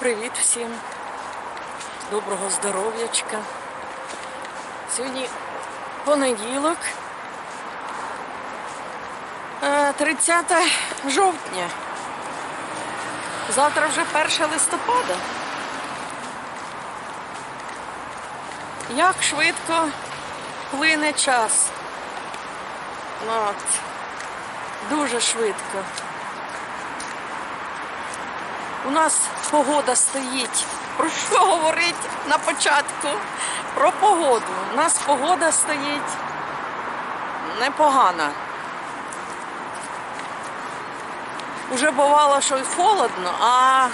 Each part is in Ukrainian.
Привіт всім. Доброго здоров'ячка. Сьогодні понеділок, е, 30 жовтня. Завтра вже 1 листопада. Як швидко плине час. От. Дуже швидко. У нас погода стоїть. Про що говорить на початку? Про погоду. У нас погода стоїть непогана. Уже бувало, що й холодно, а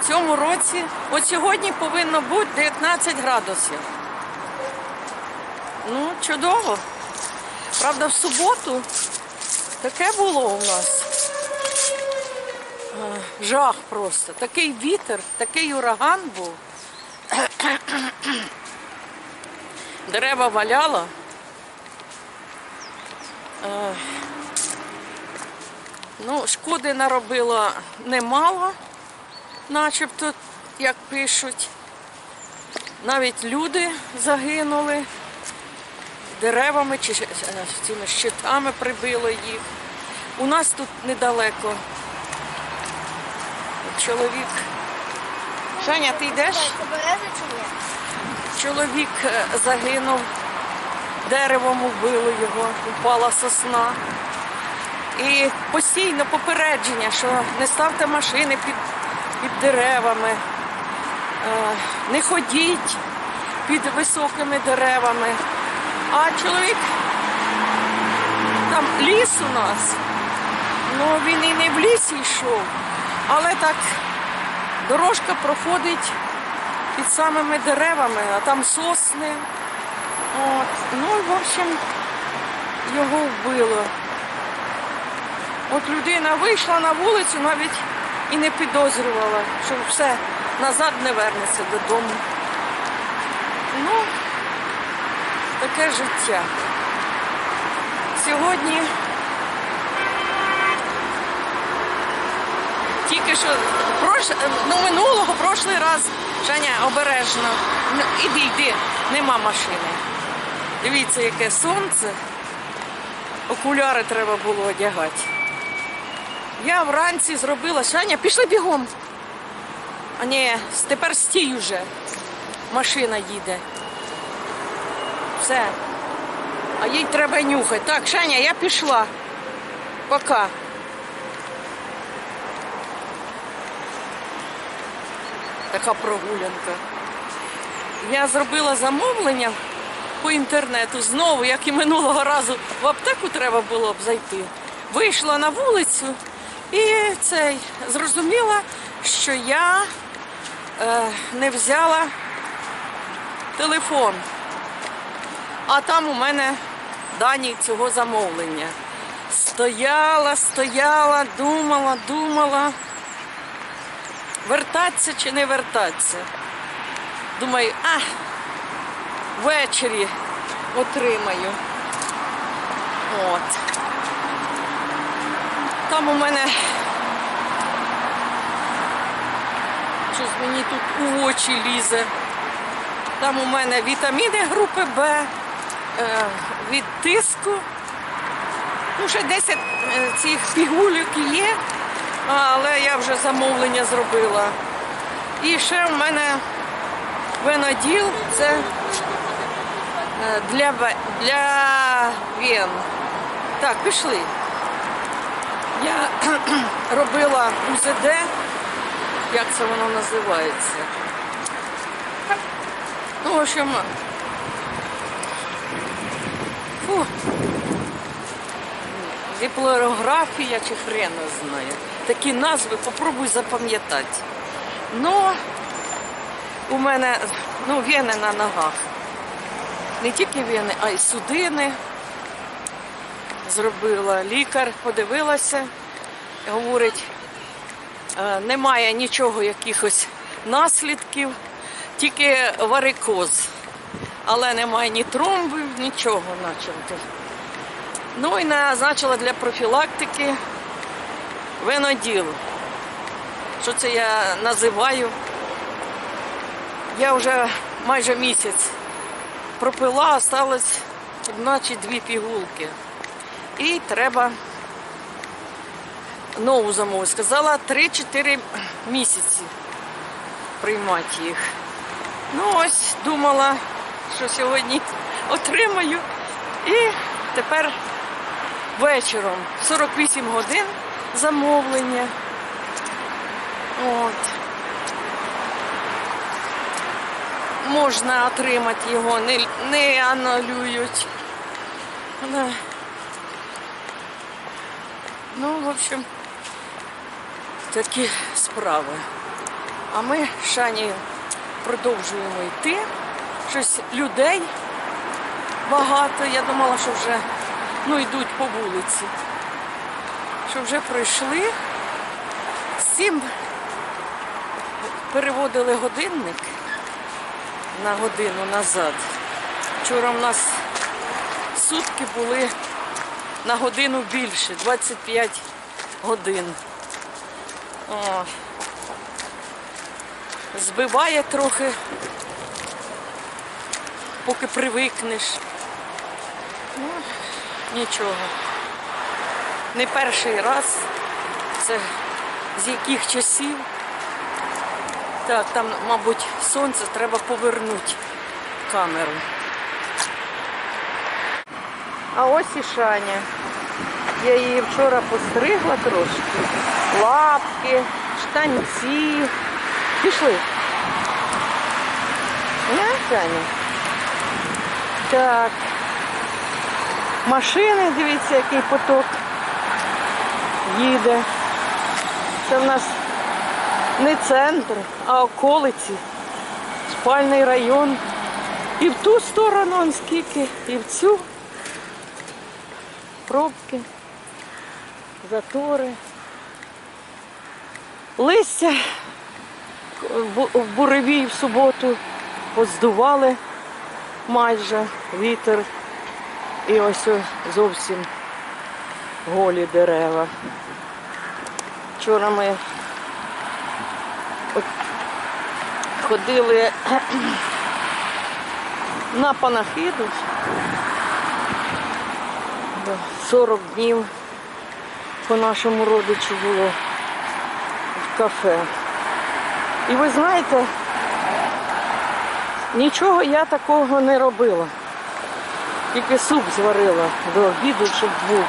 в цьому році, от сьогодні повинно бути 19 градусів. Ну, чудово. Правда, в суботу таке було у нас. Жах просто. Такий вітер, такий ураган був. Дерева валяло. Ну, шкоди наробило немало, начебто, як пишуть. Навіть люди загинули деревами чи е, цими щитами прибило їх. У нас тут недалеко чоловік. Женя, ти йдеш? Чоловік е, загинув, деревом вбило його, упала сосна. І постійно попередження, що не ставте машини під, під деревами, е, не ходіть під високими деревами. А чоловік, там ліс у нас, ну він і не в лісі йшов, але так дорожка проходить під самими деревами, а там сосни. От. Ну, і, в общем, його вбило. От людина вийшла на вулицю, навіть і не підозрювала, що все назад не вернеться додому. Ну, таке життя. Сьогодні тільки що прош... ну, минулого, прошлий раз, Женя, обережно. Ну, Іди, йди, нема машини. Дивіться, яке сонце. Окуляри треба було одягати. Я вранці зробила Саня, пішли бігом. А ні, тепер стій уже. Машина їде. Все. А їй треба нюхати. Так, Шаня, я пішла. Пока. Така прогулянка. Я зробила замовлення по інтернету знову, як і минулого разу, в аптеку треба було б зайти. Вийшла на вулицю і цей зрозуміла, що я е, не взяла телефон. А там у мене дані цього замовлення. Стояла, стояла, думала, думала. Вертатися чи не вертатися. Думаю, а, ввечері отримаю. От. Там у мене щось мені тут у очі лізе. Там у мене вітаміни групи Б, е, від тиску. Ну, ще 10 е, цих пігулек є, але я вже замовлення зробила. І ще в мене веноділ це е, для, для вен. Так, пішли. Я робила УЗД, як це воно називається. Ну, в общем, фу, диплорографія чи хрена знає. Такі назви попробуй запам'ятати. Ну, у мене ну, вени на ногах. Не тільки вени, а й судини зробила. Лікар подивилася, говорить, «Е, немає нічого, якихось наслідків, тільки варикоз. Але немає ні тромбів, нічого начебто. Ну і назначила для профілактики веноділ. Що це я називаю Я вже майже місяць пропила, осталось одна чи дві пігулки. І треба нову замову. Сказала 3-4 місяці приймати їх. Ну ось думала, що сьогодні отримаю. І тепер вечором 48 годин замовлення. От. Можна отримати його, не, не анулюють. Да. Ну, в общем, такі справи. А ми Шані продовжуємо йти. Щось людей багато. Я думала, що вже ну, йдуть по вулиці. Що вже пройшли. Сім переводили годинник на годину назад. Вчора в нас сутки були на годину більше, 25 годин. О, збиває трохи, поки привикнеш. Ну, нічого. Не перший раз. Це з яких часів. Так, там, мабуть, сонце треба повернути камеру. А ось і Шаня. Я її вчора постригла трошки. Лапки, штанці. Пішли. Не, Шаня? Так. Машини, дивіться, який поток їде. Це в нас не центр, а околиці. Спальний район. І в ту сторону он скільки, і в цю. Пробки, затори. Листя в буревій в суботу поздували майже вітер. І ось зовсім голі дерева. Вчора ми ходили на панахиду. Да, 40 днів по нашому родичу було в кафе. І ви знаєте, нічого я такого не робила. Тільки суп зварила до обіду, щоб був.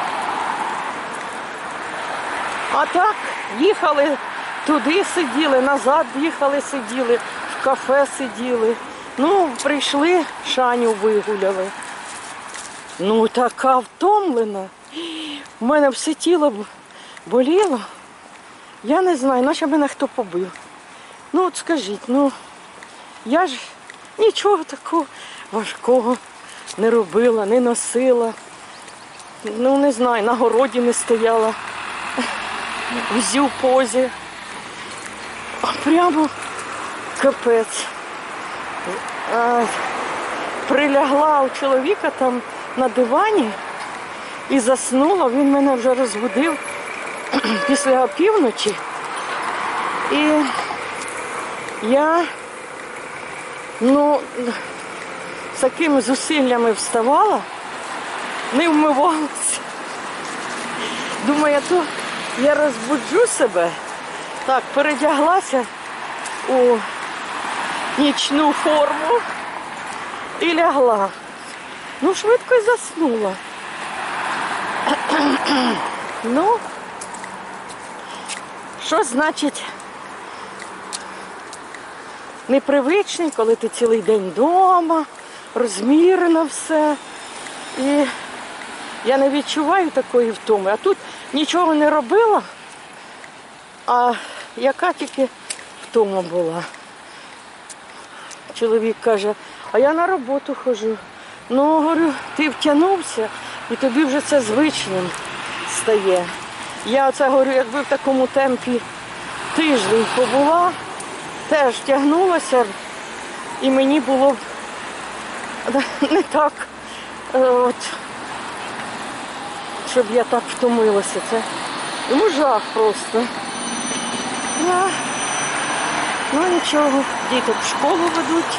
А так, їхали туди сиділи, назад їхали, сиділи, в кафе сиділи. Ну, прийшли, шаню вигуляли. Ну, така втомлена. У мене все тіло боліло. Я не знаю, наче мене хто побив. Ну от скажіть, ну я ж нічого такого важкого не робила, не носила. Ну, не знаю, на городі не стояла в позі. Прямо капець. Прилягла у чоловіка там на дивані і заснула. Він мене вже розбудив після опівночі. І я ну, з такими зусиллями вставала, не вмивалася. Думаю, то я розбуджу себе. Так, передяглася у нічну форму і лягла. Ну, швидко заснула. ну, що значить непривичний, коли ти цілий день вдома, розмірено все. І я не відчуваю такої втоми. А тут нічого не робила, а яка тільки втома була. Чоловік каже, а я на роботу ходжу. Ну, говорю, ти втягнувся і тобі вже це звичним стає. Я оце говорю, якби в такому темпі тиждень побула, теж тягнулася, і мені було б не так, е, от, щоб я так втомилася. Це йому жах просто. Я Ну нічого, діти в школу ведуть.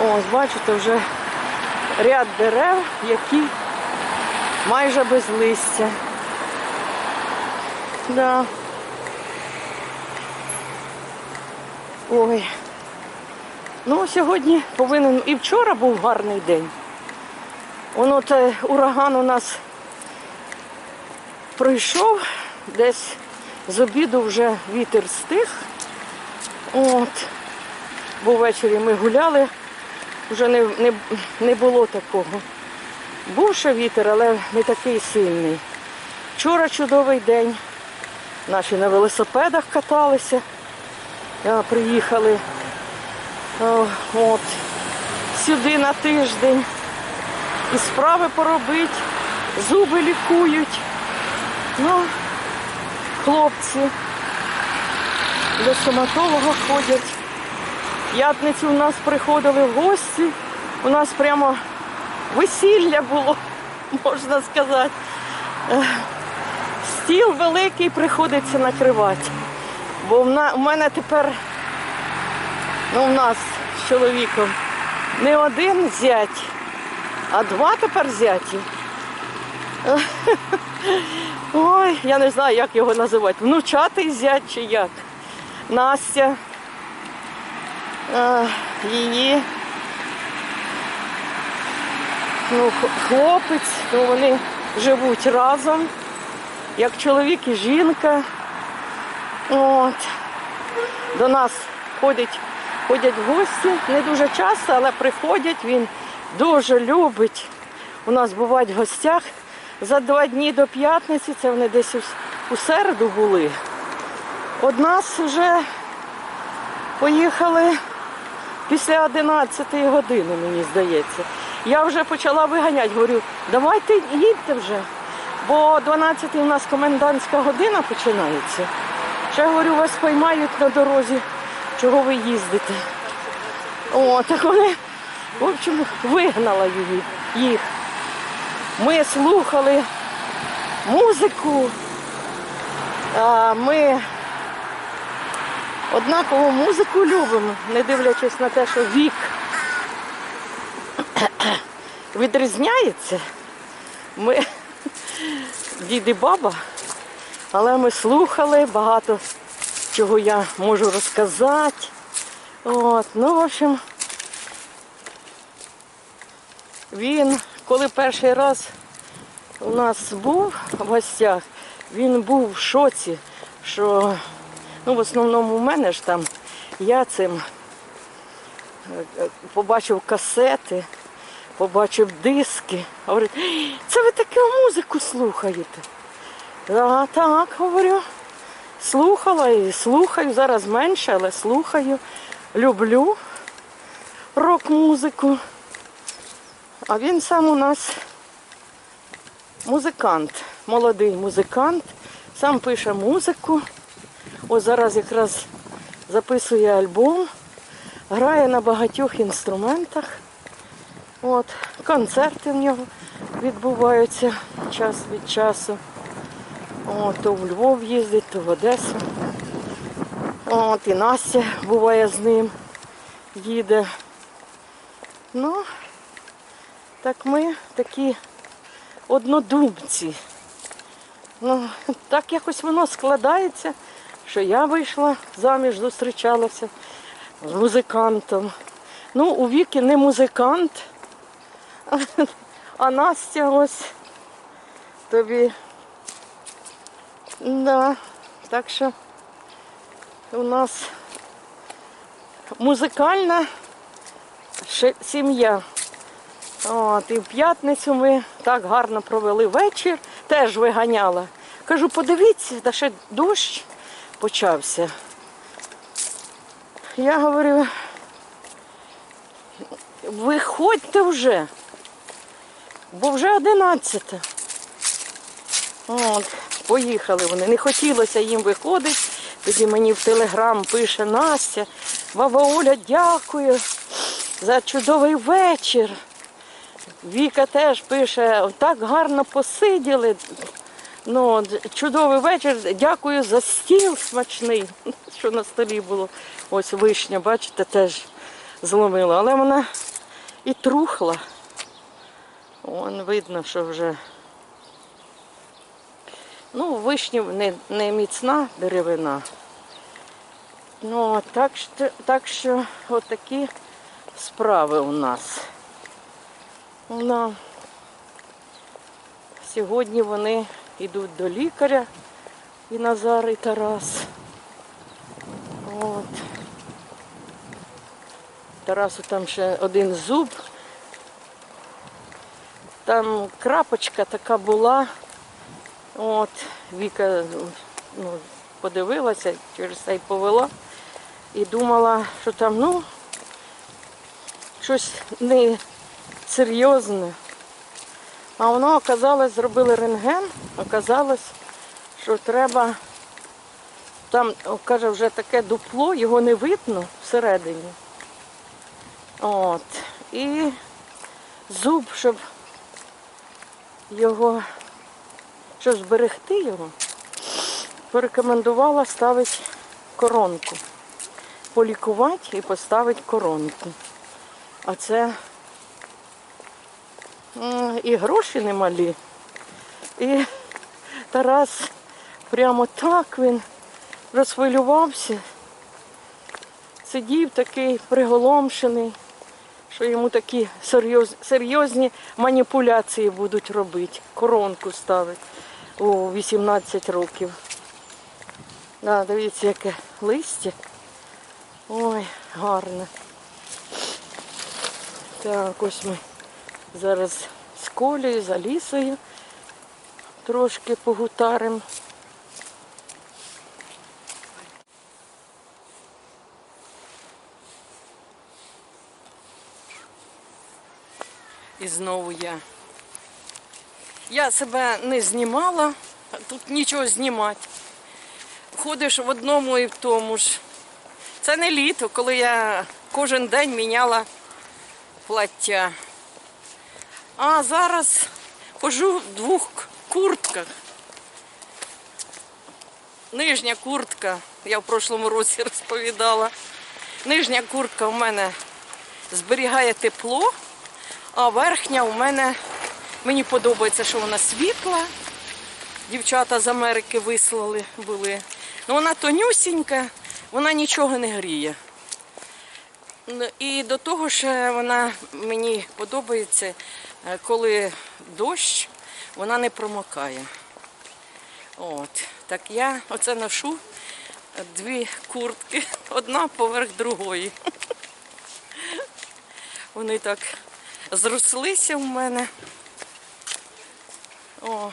Ось, бачите, вже ряд дерев, які майже без листя. Да. Ой. Ну, сьогодні повинен і вчора був гарний день. Воно те ураган у нас пройшов, десь з обіду вже вітер стих. От. Бо ввечері ми гуляли, вже не, не, не було такого. Був ще вітер, але не такий сильний. Вчора чудовий день. Наші на велосипедах каталися. Приїхали от, сюди на тиждень. І справи поробить, зуби лікують. Ну, хлопці до стоматолога ходять. П'ятницю у нас приходили гості. У нас прямо весілля було, можна сказати. Стіл великий приходиться накривати. Бо в мене тепер, ну в нас з чоловіком, не один зять, а два тепер зяті. Ой, я не знаю, як його називати. Внучатий зять чи як. Настя. її. Ну, хлопець, ну вони живуть разом, як чоловік і жінка. От. До нас ходять, ходять гості, не дуже часто, але приходять. Він дуже любить. У нас бувають в гостях за два дні до п'ятниці, це вони десь у, середу були. Од нас вже поїхали після 11 години, мені здається. Я вже почала виганяти, говорю, давайте їдьте вже, бо о 12 у нас комендантська година починається. Ще говорю, вас поймають на дорозі, чого ви їздите. О, так вони, в общем, вигнала її, їх. Ми слухали музику, ми однакову музику любимо, не дивлячись на те, що вік відрізняється. Ми дід і баба, але ми слухали багато чого я можу розказати. От, ну, в общем, він, коли перший раз у нас був в гостях, він був в шоці, що ну, в основному у мене ж там я цим е, побачив касети, побачив диски. Говорить, це ви таку музику слухаєте? А, так, говорю. Слухала і слухаю, зараз менше, але слухаю. Люблю рок-музику. А він сам у нас музикант, молодий музикант, сам пише музику. Ось зараз якраз записує альбом, грає на багатьох інструментах. От, концерти в нього відбуваються час від часу. О, то в Львов їздить, то в Одесу. От і Настя буває з ним, їде. Ну, так ми такі однодумці. Ну, так якось воно складається, що я вийшла заміж, зустрічалася з музикантом. Ну, у віки не музикант, а Настя ось тобі. Да, так що у нас музикальна сім'я. От, і в п'ятницю ми так гарно провели вечір, теж виганяла. Кажу, подивіться, та ще дощ почався. Я говорю, виходьте вже, бо вже одинадцята. От, поїхали вони. Не хотілося їм виходити. Тоді мені в телеграм пише Настя. Баба Оля, дякую за чудовий вечір. Віка теж пише, так гарно посиділи. Ну, чудовий вечір. Дякую за стіл смачний, що на столі було. Ось вишня, бачите, теж зломила. Але вона і трухла. Вон видно, що вже. Ну, вишня не, не міцна деревина. Ну, так що, так що отакі справи у нас. Ну, сьогодні вони йдуть до лікаря і Назар, і Тарас. От. Тарасу там ще один зуб. Там крапочка така була. От, Віка ну, подивилася, через це й повела і думала, що там, ну, щось не серйозне. А воно оказалось, зробили рентген, оказалось, що треба, там, каже, вже таке дупло, його не видно всередині. От. І зуб, щоб його, щоб зберегти його, порекомендувала ставити коронку. Полікувати і поставити коронку. А це і гроші немалі. І Тарас прямо так він розхвилювався. Сидів такий приголомшений, що йому такі серйозні маніпуляції будуть робити. Коронку ставить у 18 років. Да, дивіться, яке листя. Ой, гарне. Так, ось ми зараз з колею, за лісою трошки погутаримо. І знову я. Я себе не знімала, тут нічого знімати. Ходиш в одному і в тому ж. Це не літо, коли я кожен день міняла плаття. А зараз хожу в двох куртках. Нижня куртка, я в прошлому році розповідала. Нижня куртка у мене зберігає тепло, а верхня у мене мені подобається, що вона світла. Дівчата з Америки вислали були. Ну, вона тонюсінька, вона нічого не гріє. Ну, І до того ж вона мені подобається, е, коли дощ, вона не промокає. От. Так я оце ношу дві куртки, одна поверх другої. Вони так зрослися в мене. О.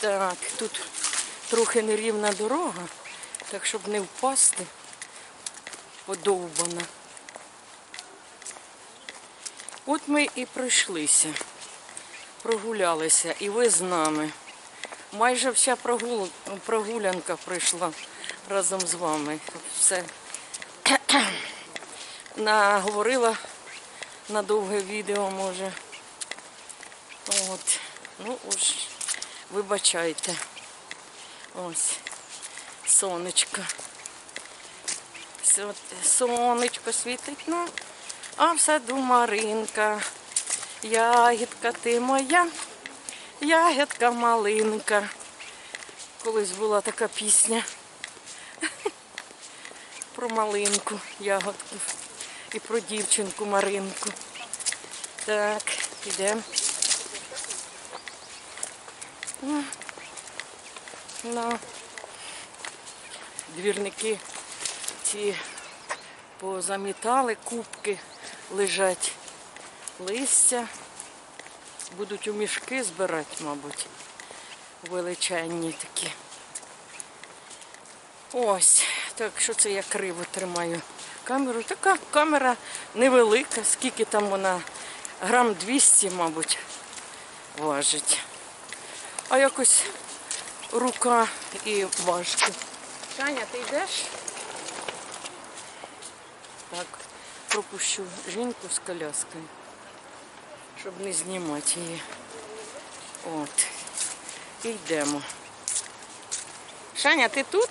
Так, тут трохи нерівна дорога, так щоб не впасти, подовбана. От ми і пройшлися, прогулялися, і ви з нами. Майже вся прогул... прогулянка пройшла разом з вами. Все наговорила на довге відео, може. От. Ну уж вибачайте. Ось сонечко. Сонечко світить, ну, а в саду Маринка. Ягідка ти моя, ягідка малинка. Колись була така пісня про малинку, ягодку і про дівчинку Маринку. Так, підемо. Ну, двірники ці позамітали, кубки лежать листя. Будуть у мішки збирати, мабуть, величезні такі. Ось, так що це я криво тримаю камеру. Така камера невелика, скільки там вона, грам 200, мабуть, важить. А якось рука і важко. Таня, ти йдеш? Так, пропущу жінку з коляскою, щоб не знімати її. От. і йдемо. Шаня, ти тут?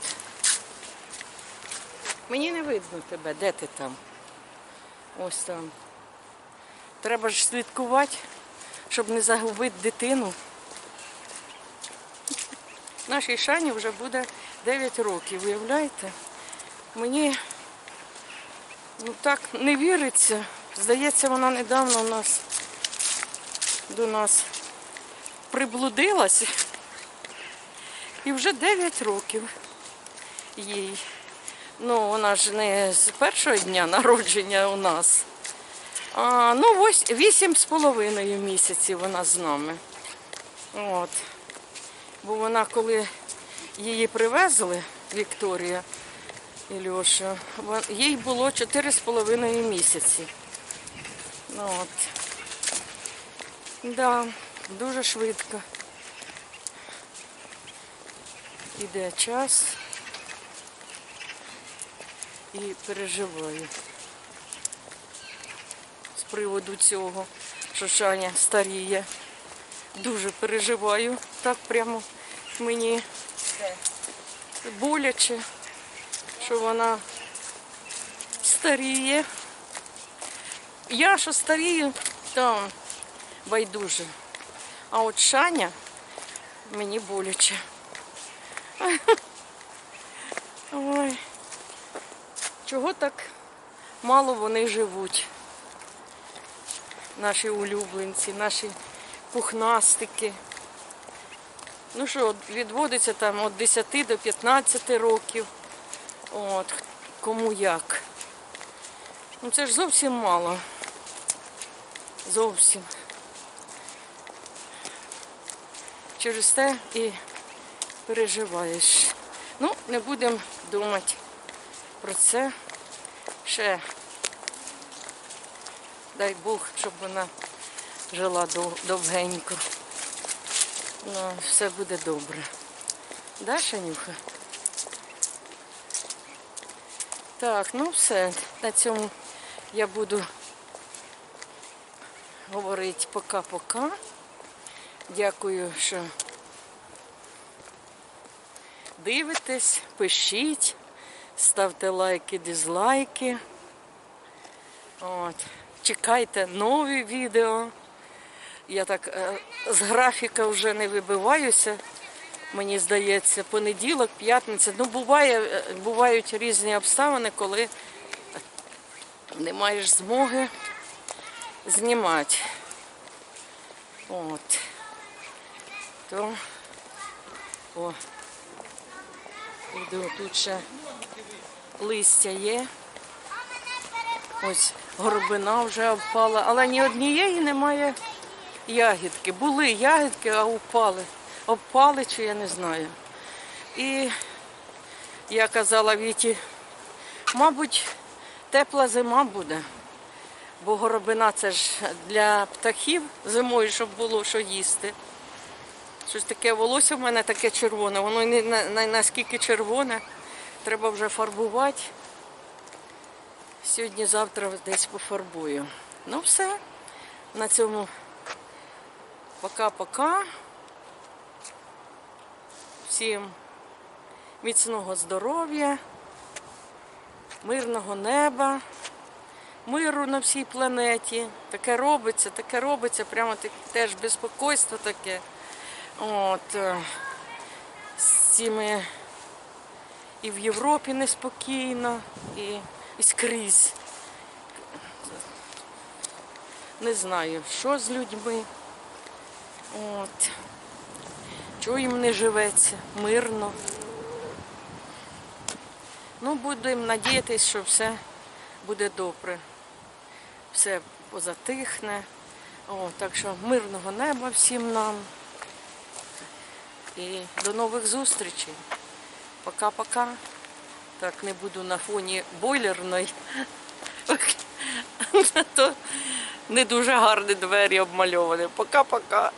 Мені не видно тебе, де ти там? Ось там. Треба ж слідкувати, щоб не загубити дитину. Нашій Шані вже буде 9 років, уявляєте? Мені ну так не віриться. Здається, вона недавно у нас до нас приблудилась. І вже 9 років їй. Ну, вона ж не з першого дня народження у нас. А, ну, ось вісім з половиною місяців вона з нами. От. Бо вона, коли її привезли, Вікторія і Льоша, вон- їй було чотири з половиною місяці. Ну, от. Да, дуже швидко. Іде час і переживаю з приводу цього, що Шаня старіє. Дуже переживаю. Так прямо мені боляче, що вона старіє. Я що старію, то байдуже. А от Шаня мені боляче. Ой, чого так мало вони живуть? Наші улюбленці, наші пухнастики. Ну що, відводиться там від 10 до 15 років. От, кому як. Ну це ж зовсім мало. Зовсім. Через те і переживаєш. Ну, не будемо думати про це. Ще дай Бог, щоб вона жила довгенько. Ну, все буде добре. Да, Шанюха? Так, ну все. На цьому я буду говорити пока-пока. Дякую, що дивитесь, пишіть, ставте лайки, дизлайки. От. Чекайте нові відео. Я так е, з графіка вже не вибиваюся. Мені здається, понеділок, п'ятниця. Ну, буває, е, бувають різні обставини, коли не маєш змоги знімати. От. То о, іду, тут ще листя є. Ось горобина вже впала, але ні однієї немає ягідки. Були ягідки, а впали. Обпали чи я не знаю. І я казала Віті, мабуть, тепла зима буде, бо горобина це ж для птахів зимою, щоб було що їсти. Щось таке волосся в мене таке червоне, воно не на- на- наскільки червоне, треба вже фарбувати. Сьогодні-завтра десь пофарбую. Ну все. На цьому пока-пока. Всім міцного здоров'я, мирного неба, миру на всій планеті. Таке робиться, таке робиться, прямо теж безпокойство таке. От, е, з цими і в Європі неспокійно, і, і скрізь. Не знаю, що з людьми. От. Чого їм не живеться, мирно. Ну, будемо надіятися, що все буде добре. Все позатихне. О, так що мирного неба всім нам. І до нових зустрічей. Пока-пока. Так, не буду на фоні бойлерної. То не дуже гарні двері обмальовані. Пока-пока.